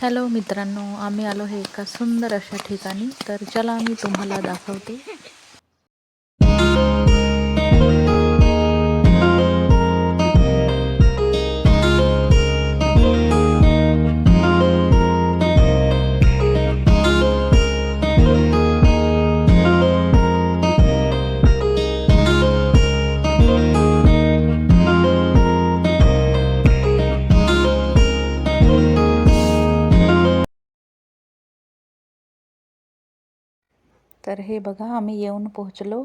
Hello मित्रांनो आम्ही आलो आहे एका सुंदर अशा ठिकाणी. तर चला मी तुम्हाला दाखवते. तर हे बघा आम्ही येऊन पोहोचलो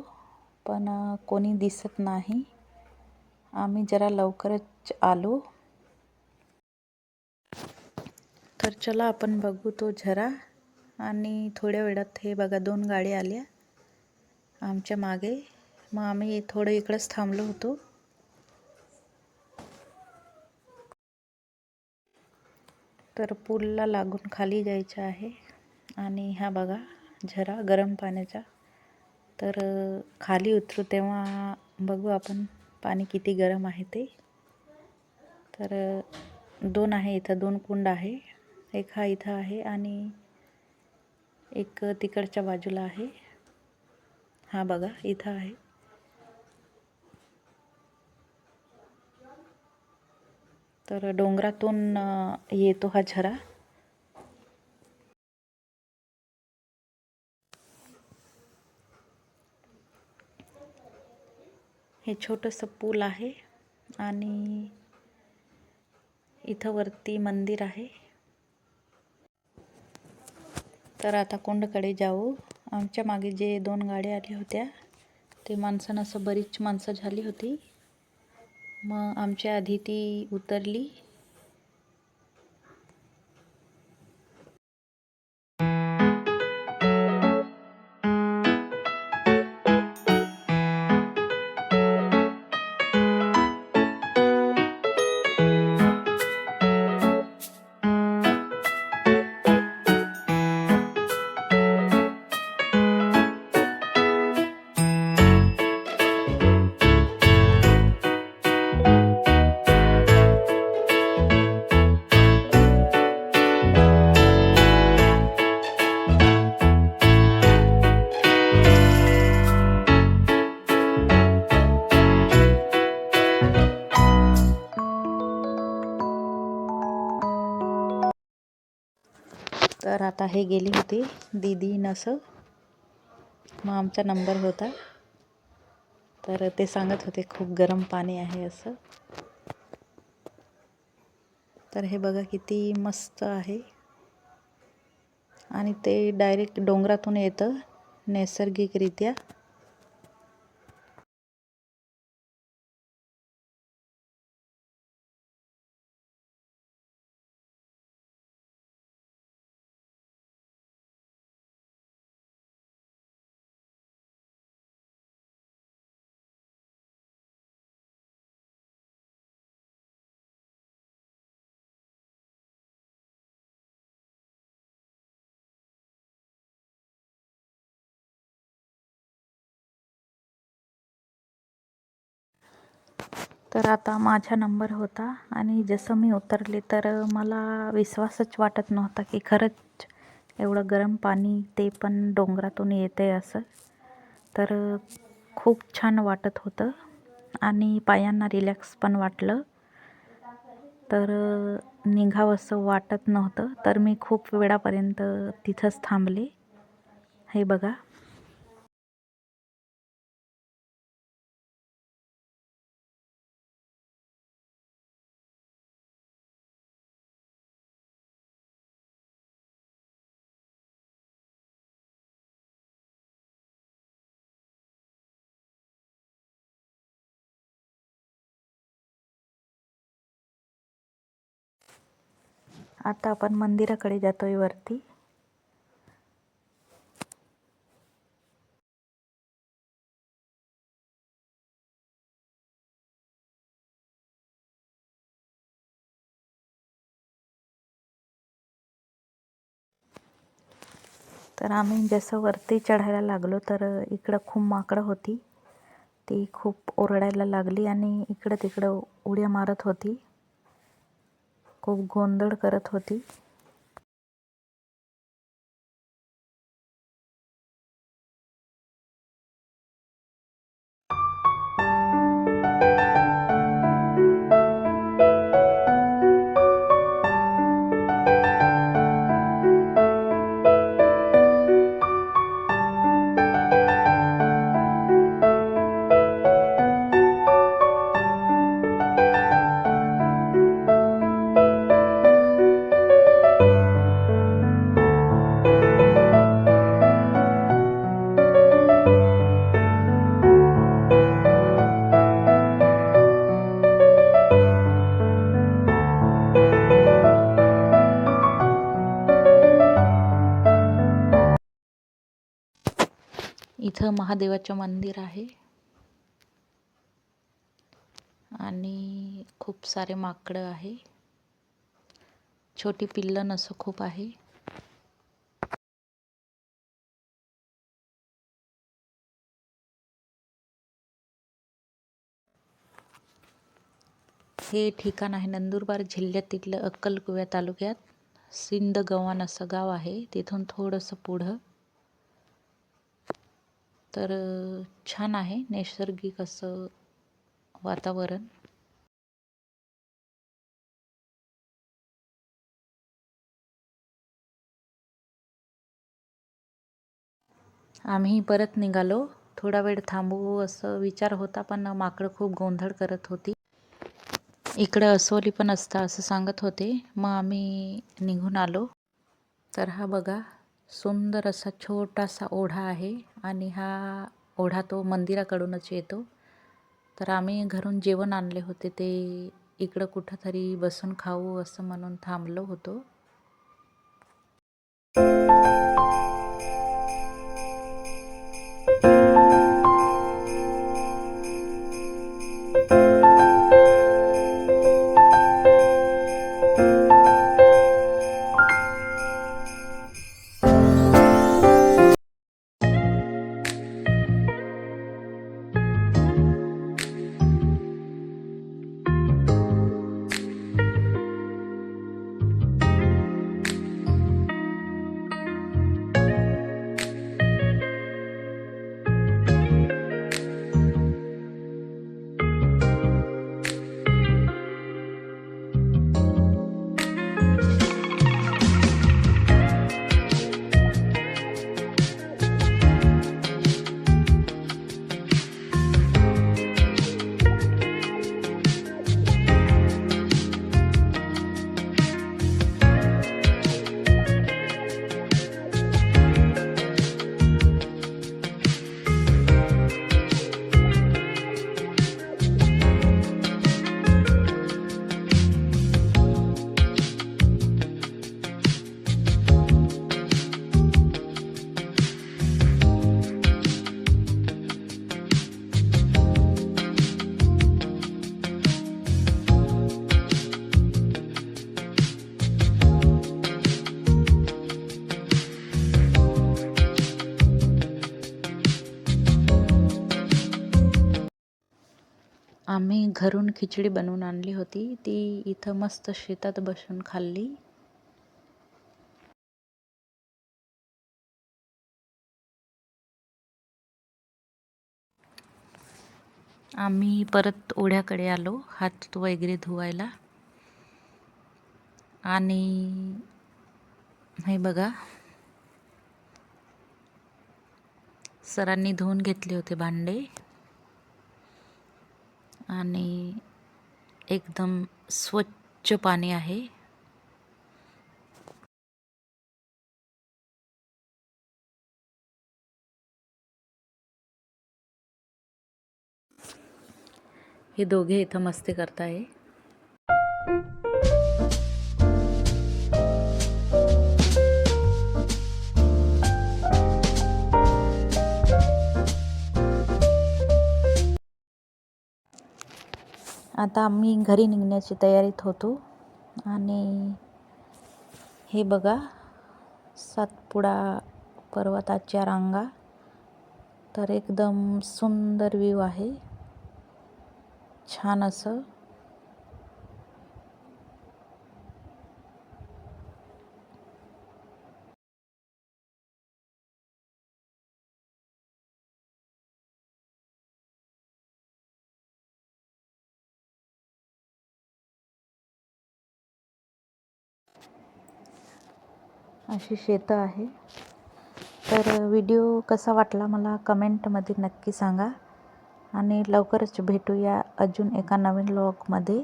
पण कोणी दिसत नाही. आम्ही जरा लवकरच आलो. तर चला आपण बघू तो झरा. आणि थोड्या वेळात हे बघा दोन गाड्या आल्या आमच्या मागे. मग आम्ही थोडं इकडंच थांबलो होतो. तर पूलला लागून खाली जायचं आहे. आणि हा बघा झरा गरम पाण्याचा. तर खाली उतरू तेव्हा बघू आपण पाणी किती गरम आहे ते. तर दोन आहे इथं दोन कुंड आहे. एक हा इथं आहे आणि एक तिकडच्या बाजूला आहे. हा बघा इथं आहे. तर डोंगरातून येतो हा झरा. हे छोटंसं पूल आहे आणि इथं वरती मंदिर आहे. तर आता कोंडकडे जाऊ. आमच्या मागे जे दोन गाड्या आल्या होत्या ते माणसानं असं बरीच माणसं झाली होती. मग आमच्या आधी ती उतरली. तर आता हे गेली होती. दीदी नसं मग आमचा नंबर होता. तर ते सांगत होते खूप गरम पाणी आहे असं. तर हे बघा किती मस्त आहे. आणि ते डायरेक्ट डोंगरातून येतं नैसर्गिकरित्या. तर आता माझा नंबर होता आणि जसं मी उतरले तर मला विश्वासच वाटत नव्हता की खरंच एवढं गरम पाणी ते पण डोंगरातून येते असं. तर खूप छान वाटत होतं आणि पायांना रिलॅक्स पण वाटलं. तर निघावंसं वाटत नव्हतं. तर मी खूप वेळापर्यंत तिथंच थांबले. हे बघा. आता आपण मंदिराकडे जातोय वरती. तर आम्ही जसं वरती चढायला लागलो तर इकडं खूप माकडं होती. ती खूप ओरडायला लागली आणि इकडं तिकडं उड्या मारत होती. खूप गोंधळ करत होती. इथं महादेवाचं मंदिर आहे. आणि खूप सारे माकडं आहे. छोटी पिल्लन असं खूप आहे. हे ठिकाण आहे नंदुरबार जिल्ह्यातील अक्कलकुव्या तालुक्यात. सिंदगव्हाण असं गाव आहे. तिथून थोडंसं पुढं तर छान आहे नैसर्गिक असं वातावरण. आम्ही परत निघालो. थोडा वेळ थांबू असं विचार होता पण माकडं खूप गोंधळ करत होती. इकडं अस्वली पण असता असं सांगत होते. मग आम्ही निघून आलो. तर हा बघा सुंदर असा छोटासा ओढा आहे आणि हा ओढा तो मंदिराकडूनच येतो. तर आम्ही घरून जेवण आणले होते ते इकडं कुठंतरी बसून खाऊ असं म्हणून थांबलो होतो. आम्ही घरून खिचडी बनवून आणली होती. ती इथं मस्त शेतात बसून खाल्ली. आम्ही परत ओढ्याकडे आलो हात वगैरे धुवायला. आणि हे बघा सरांनी धुवून घेतले होते भांडे. आणि एकदम स्वच्छ पाणी आहे. हे दोघे इथं मस्ती करताय. आता आम्ही घरी निघण्याची तयारीत होतो. आणि हे बघा सातपुडा पर्वताच्या रांगा. तर एकदम सुंदर व्ह्यू आहे. छान असं. अशी शेतं आहे. तर व्हिडिओ कसा वाटला मला कमेंटमध्ये नक्की सांगा. आणि लवकरच भेटूया अजून एका नवीन लॉगमध्ये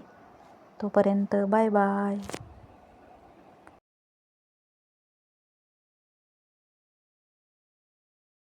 तोपर्यंत बाय बाय.